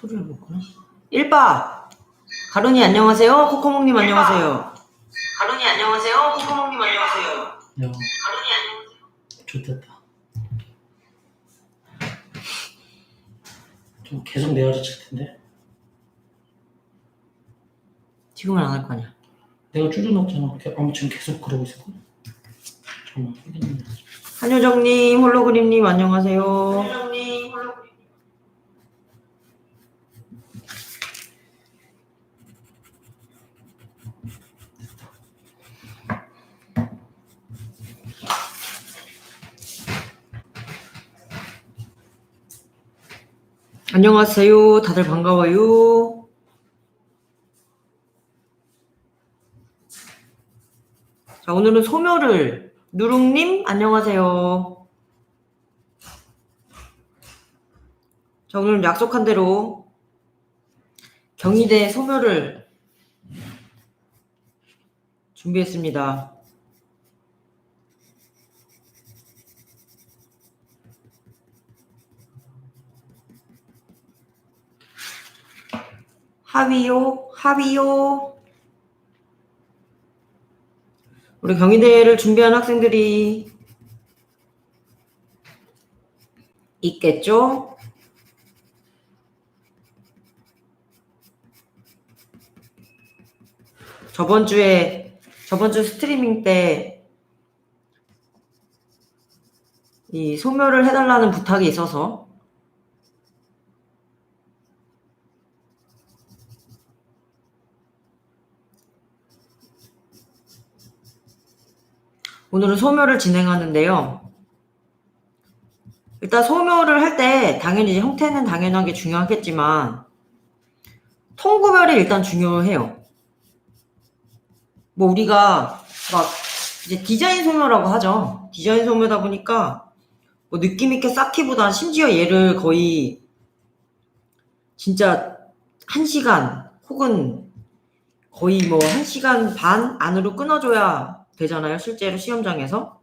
소리를 못 구나. 일바! 가론이 안녕하세요. 코코몽님 안녕하세요. 가론이 안녕하세요. 코코몽님 안녕하세요. 야, 가론이 안녕하세요. 좋됐다. 좀 계속 칠 텐데. 지금은 안 할거 아니야. 내가 줄여놨잖아. 이렇게 아무튼 계속 그러고 있을 거야. 잠깐만, 확인해. 한효정님, 홀로그림님 안녕하세요. 한효정님, 홀로그림. 안녕하세요. 다들 반가워요. 자, 오늘은 소묘를 누룽님 안녕하세요. 자, 오늘 약속한 대로 경희대 소묘를 준비했습니다. 하위요, 하위요. 우리 경희대를 준비한 학생들이 있겠죠? 저번 주에, 저번 주 스트리밍 때 이 소묘를 해달라는 부탁이 있어서 오늘은 소묘를 진행하는데요. 일단 소묘를 할 때 당연히 형태는 당연하게 중요하겠지만 통구별이 일단 중요해요. 뭐 우리가 막 이제 디자인 소묘라고 하죠. 디자인 소묘다 보니까 뭐 느낌 있게 쌓기보다 심지어 얘를 거의 진짜 한 시간 혹은 거의 뭐 한 시간 반 안으로 끊어줘야 되잖아요. 실제로 시험장에서.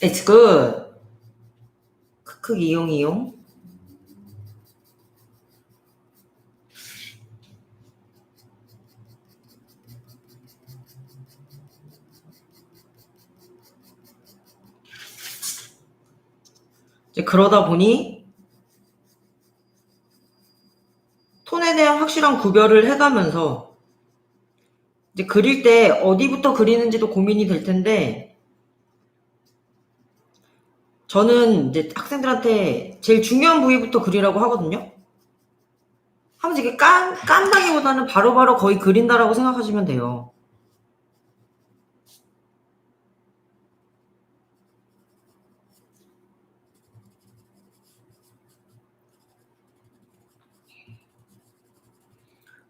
It's good. 크크 이용 이용. 그러다 보니 톤에 대한 확실한 구별을 해가면서 이제 그릴 때 어디부터 그리는지도 고민이 될 텐데 저는 이제 학생들한테 제일 중요한 부위부터 그리라고 하거든요. 하면서 이게 깐, 깐다기보다는 바로바로 거의 그린다라고 생각하시면 돼요.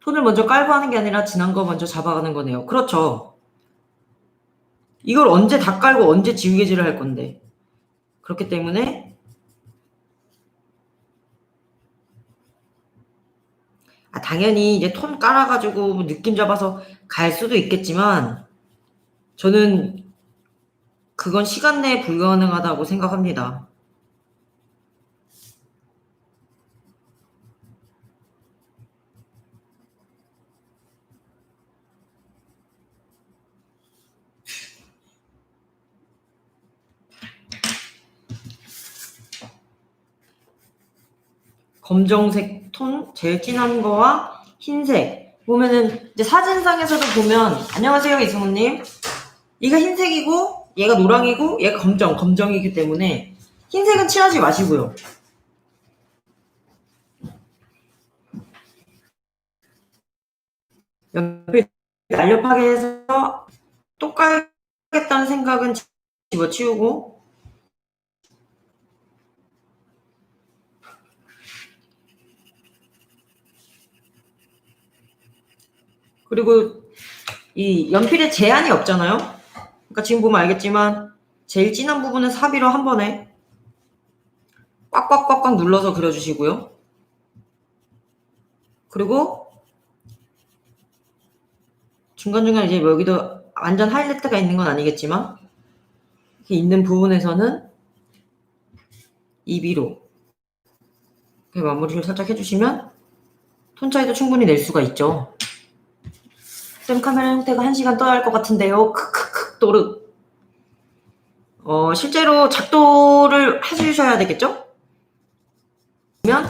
톤을 먼저 깔고 하는 게 아니라 진한 거 먼저 잡아가는 거네요. 그렇죠. 이걸 언제 다 깔고 언제 지우개질을 할 건데. 그렇기 때문에 아, 당연히 이제 톤 깔아가지고 느낌 잡아서 갈 수도 있겠지만 저는 그건 시간 내에 불가능하다고 생각합니다. 검정색 톤 제일 진한 거와 흰색. 보면은 이제 사진상에서도 보면 안녕하세요 이승우님. 얘가 흰색이고 얘가 노랑이고 얘가 검정 검정이기 때문에 흰색은 칠하지 마시고요. 옆에 날렵하게 해서 또 깔겠다는 생각은 집어치우고 그리고 이 연필에 제한이 없잖아요. 그러니까 지금 보면 알겠지만 제일 진한 부분은 사비로 한 번에 꽉꽉꽉꽉 눌러서 그려주시고요. 그리고 중간중간 이제 뭐 여기도 완전 하이라이트가 있는 건 아니겠지만 이렇게 있는 부분에서는 이 위로 이렇게 마무리를 살짝 해주시면 톤 차이도 충분히 낼 수가 있죠. 쌤 카메라 형태가 1시간 떠야 할 것 같은데요. 크크크 또르. 어, 실제로 작도를 해주셔야 되겠죠? 보면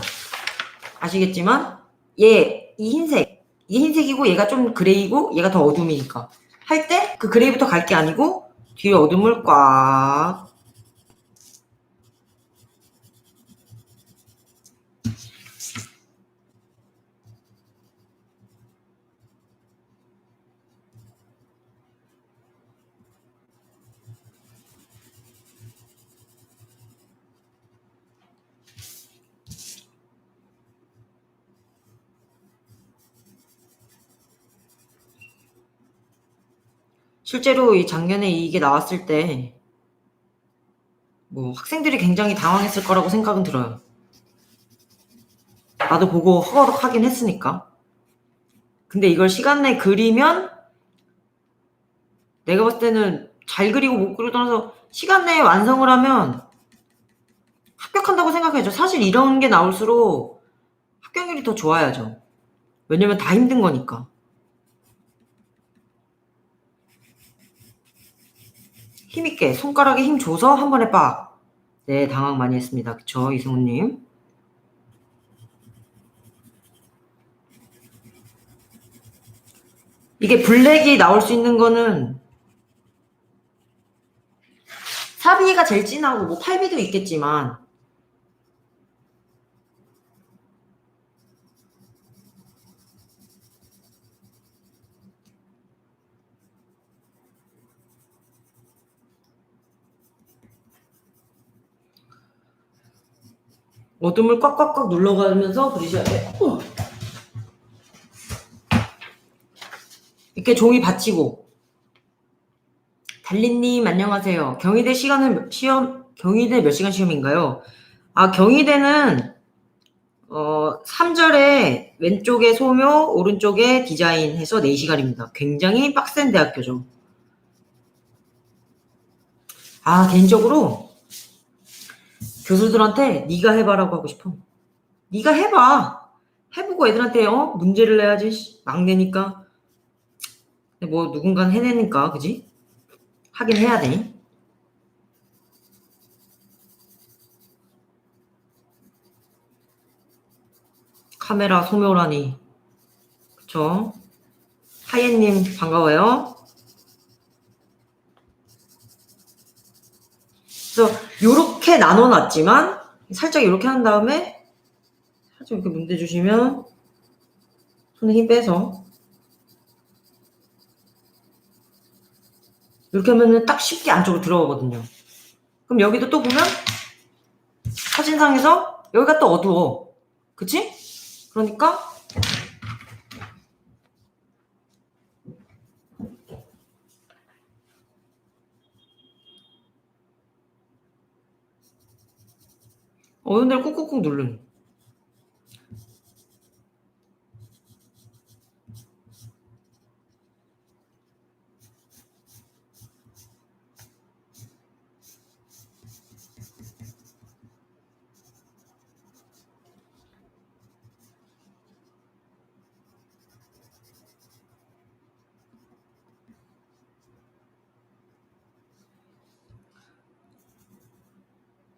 아시겠지만 얘, 이 흰색, 이게 흰색이고 얘가 좀 그레이고 얘가 더 어둠이니까 할 때 그 그레이부터 갈 게 아니고 뒤에 어둠을 꽉 실제로 이 작년에 이게 나왔을 때, 뭐, 학생들이 굉장히 당황했을 거라고 생각은 들어요. 나도 보고 허거덕 하긴 했으니까. 근데 이걸 시간 내에 그리면, 내가 봤을 때는 잘 그리고 못 그리고 떠나서 시간 내에 완성을 하면 합격한다고 생각해야죠. 사실 이런 게 나올수록 합격률이 더 좋아야죠. 왜냐면 다 힘든 거니까. 힘있게 손가락에 힘 줘서 한 번에 빡. 네, 당황 많이 했습니다. 그쵸, 이승우님? 이게 블랙이 나올 수 있는 거는 사비가 제일 진하고 뭐 8비도 있겠지만 어둠을 꽉꽉꽉 눌러가면서 그리셔야 돼요. 어. 이렇게 종이 받치고 달린님 안녕하세요. 경희대 시간은 몇- 시험 경희대 몇 시간 시험인가요? 아 경희대는 어 3절에 왼쪽에 소묘 오른쪽에 디자인 해서 4시간입니다. 굉장히 빡센 대학교죠. 아 개인적으로 교수들한테 네가 해봐라고 하고 싶어. 네가 해봐. 해보고 애들한테 어 문제를 내야지 씨, 막내니까. 뭐 누군가는 해내니까 그지? 하긴 해야 돼. 카메라 소묘라니. 그쵸? 하예님 반가워요. 그래서 요렇게 나눠놨지만 살짝 이렇게 한 다음에 살짝 이렇게 문대주시면 손에 힘 빼서 이렇게 하면은 딱 쉽게 안쪽으로 들어가거든요. 그럼 여기도 또 보면 사진상에서 여기가 또 어두워. 그치? 그러니까 어느 데를 꾹꾹꾹 누르는.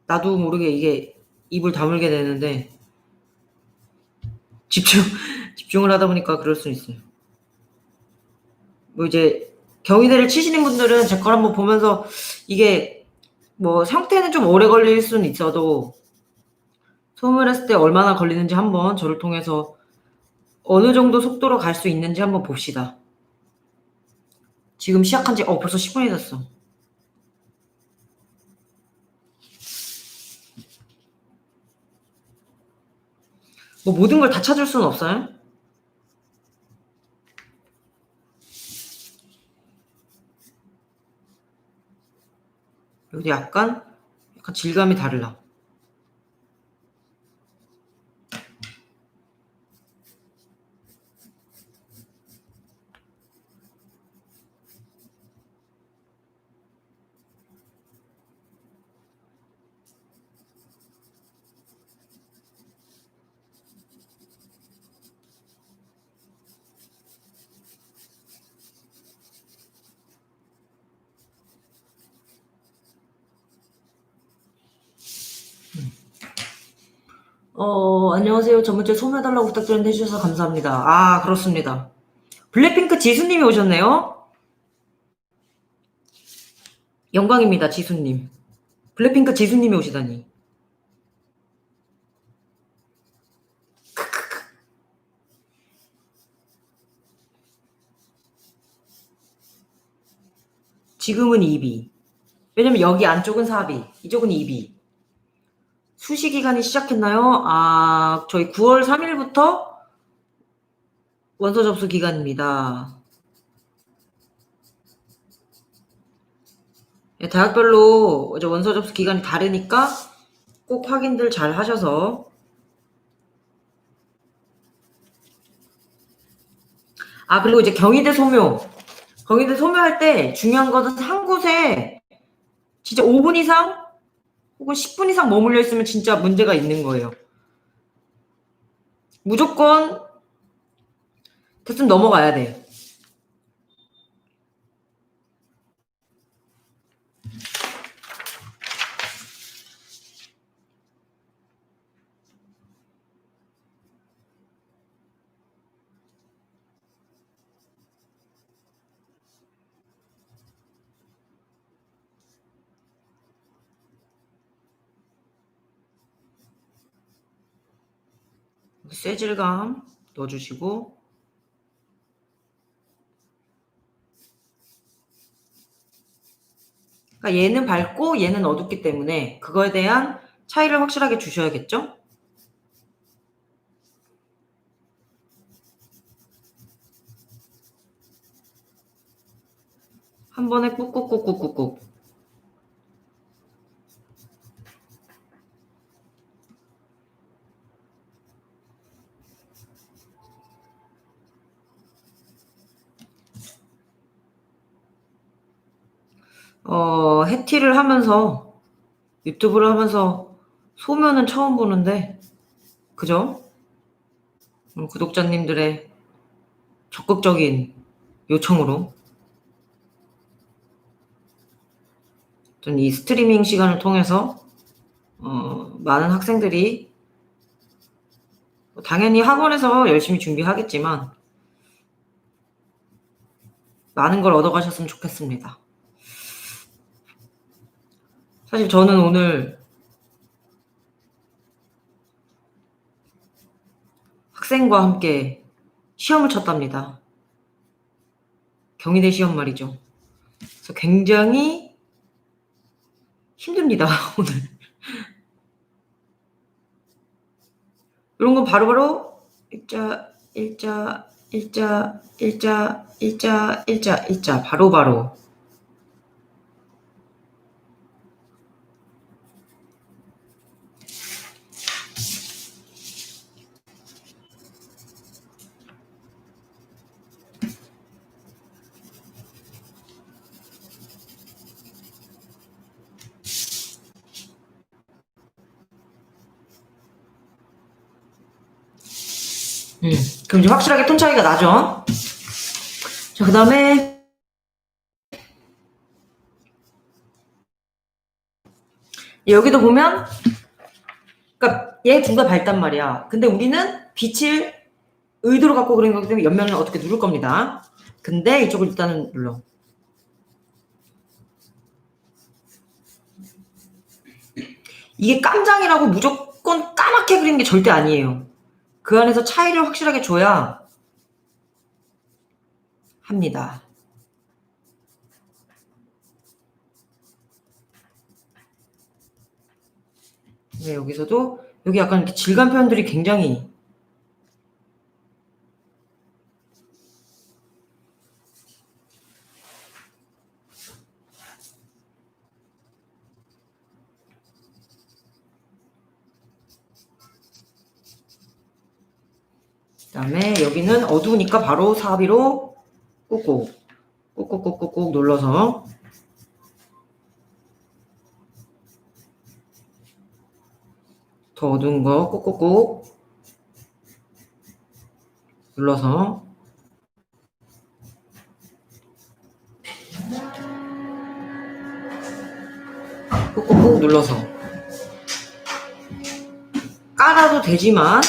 나도 모르게 이게 입을 다물게 되는데 집중 집중을 하다 보니까 그럴 수 있어요. 뭐 이제 경희대를 치시는 분들은 제 걸 한번 보면서 이게 뭐 형태는 좀 오래 걸릴 수는 있어도 소음을 했을 때 얼마나 걸리는지 한번 저를 통해서 어느 정도 속도로 갈 수 있는지 한번 봅시다. 지금 시작한 지 어 벌써 10분이 됐어. 뭐 모든 걸 다 찾을 수는 없어요. 여기도 약간 약간 질감이 다르다. 어, 안녕하세요. 주에 소개해달라고 부탁드렸는데 해주셔서 감사합니다. 아, 그렇습니다. 블랙핑크 지수님이 오셨네요. 영광입니다, 지수님. 블랙핑크 지수님이 오시다니. 지금은 2비. 왜냐면 여기 안쪽은 4비, 이쪽은 2비. 수시 기간이 시작했나요? 아, 저희 9월 3일부터 원서 접수 기간입니다. 예, 대학별로 이제 원서 접수 기간이 다르니까 꼭 확인들 잘 하셔서 아 그리고 이제 경희대 소묘 경희대 소묘할 때 중요한 것은 한 곳에 진짜 5분 이상 혹은 10분 이상 머물려 있으면 진짜 문제가 있는 거예요. 무조건 됐으면 넘어가야 돼. 쇠질감 넣어주시고 그러니까 얘는 밝고 얘는 어둡기 때문에 그거에 대한 차이를 확실하게 주셔야겠죠? 한 번에 꾹꾹꾹꾹꾹꾹 어, 해티를 하면서 유튜브를 하면서 소면은 처음 보는데 그죠? 음, 구독자님들의 적극적인 요청으로 전이 스트리밍 시간을 통해서 어, 많은 학생들이 뭐 당연히 학원에서 열심히 준비하겠지만 많은 걸 얻어가셨으면 좋겠습니다. 사실 저는 오늘 학생과 함께 시험을 쳤답니다. 경희대 시험 말이죠. 그래서 굉장히 힘듭니다, 오늘. 이런 건 바로바로 일자, 일자, 일자, 일자, 일자, 일자, 일자, 바로바로. 음, 그럼 이제 확실하게 톤 차이가 나죠? 자, 그 다음에 여기도 보면 그러니까 얘 둘 다 밝단 말이야. 근데 우리는 빛을 의도로 갖고 그린 거기 때문에 옆면을 어떻게 누를 겁니다. 근데 이쪽을 일단은 눌러. 이게 깜장이라고 무조건 까맣게 그리는 게 절대 아니에요. 그 안에서 차이를 확실하게 줘야 합니다. 네, 여기서도 여기 약간 이렇게 질감 표현들이 굉장히 그다음에 여기는 어두우니까 바로 사비로 꾹꾹 꾹꾹꾹꾹꾹 눌러서 더 어두운 거 꾹꾹꾹 눌러서 꾹꾹꾹 눌러서. 깔아 빨아도 되지만